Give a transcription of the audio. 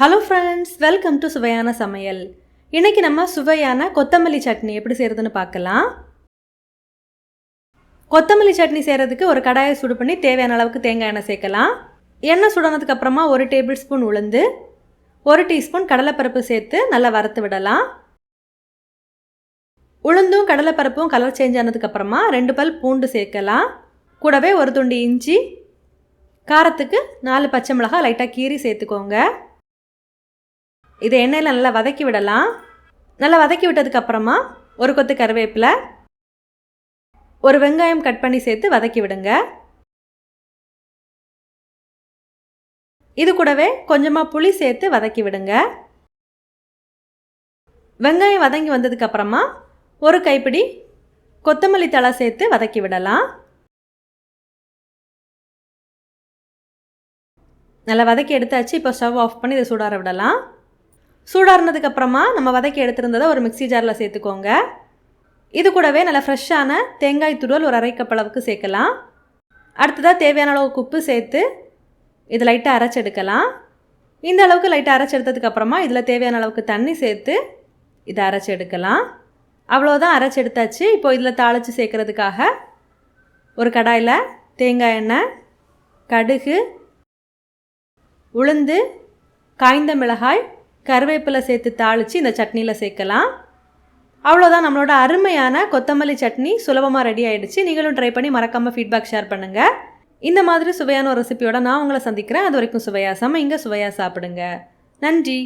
Hello friends welcome to சுவையான சமையல். இன்றைக்கி நம்ம சுவையான கொத்தமல்லி சட்னி எப்படி செய்கிறதுன்னு பார்க்கலாம். கொத்தமல்லி சட்னி செய்கிறதுக்கு ஒரு கடாயை சுடு பண்ணி தேவையான அளவுக்கு தேங்காய் எண்ணெய் சேர்க்கலாம். எண்ணெய் சுடனதுக்கு அப்புறமா ஒரு டேபிள் ஸ்பூன் உளுந்து ஒரு டீஸ்பூன் கடலைப்பருப்பு சேர்த்து நல்லா வறுத்து விடலாம். உளுந்தும் கடலைப்பருப்பும் கலர் சேஞ்ச் ஆனதுக்கப்புறமா ரெண்டு பல் பூண்டு சேர்க்கலாம். கூடவே ஒரு துண்டு இஞ்சி காரத்துக்கு நாலு பச்சை மிளகாய் லைட்டாக கீரி சேர்த்துக்கோங்க. இதை எண்ணெயில் நல்லா வதக்கி விடலாம். நல்லா வதக்கி விட்டதுக்கப்புறமா ஒரு கொத்து கருவேப்பிலை ஒரு வெங்காயம் கட் பண்ணி சேர்த்து வதக்கி விடுங்க. இது கூடவே கொஞ்சமாக புளி சேர்த்து வதக்கி விடுங்க. வெங்காயம் வதங்கி வந்ததுக்கப்புறமா ஒரு கைப்பிடி கொத்தமல்லி தழை சேர்த்து வதக்கி விடலாம். நல்லா வதக்கி எடுத்தாச்சு. இப்போ ஸ்டவ் ஆஃப் பண்ணி இதை சூடார விடலாம். சூடாறினதுக்கப்புறமா நம்ம வதக்கி எடுத்திருந்ததை ஒரு மிக்சி ஜாரில் சேர்த்துக்கோங்க. இது கூடவே நல்லா ஃப்ரெஷ்ஷான தேங்காய் துருவல் ஒரு அரை கப் அளவுக்கு சேர்க்கலாம். அடுத்ததாக தேவையான அளவுக்கு உப்பு சேர்த்து இது லைட்டாக அரைச்சி எடுக்கலாம். இந்த அளவுக்கு லைட்டாக அரைச்சி எடுத்ததுக்கப்புறமா இதில் தேவையான அளவுக்கு தண்ணி சேர்த்து இதை அரைச்சி எடுக்கலாம். அவ்வளோதான் அரைச்செடுத்தாச்சு இப்போ இதில் தாளித்து சேர்க்குறதுக்காக ஒரு கடாயில் தேங்காய் எண்ணெய் கடுகு உளுந்து காய்ந்த மிளகாய் கருவேப்பிலை சேர்த்து தாளித்து இந்த சட்னியில் சேர்க்கலாம். அவ்வளோதான் நம்மளோட அருமையான கொத்தமல்லி சட்னி சுலபமாக ரெடி ஆகிடுச்சு நீங்களும் ட்ரை பண்ணி மறக்காமல் ஃபீட்பேக் ஷேர் பண்ணுங்கள் இந்த மாதிரி சுவையான ஒரு ரெசிபியோட நான் உங்களை சந்திக்கிறேன். அது வரைக்கும் சுவையா சமைங்க சுவையாக சாப்பிடுங்க. நன்றி.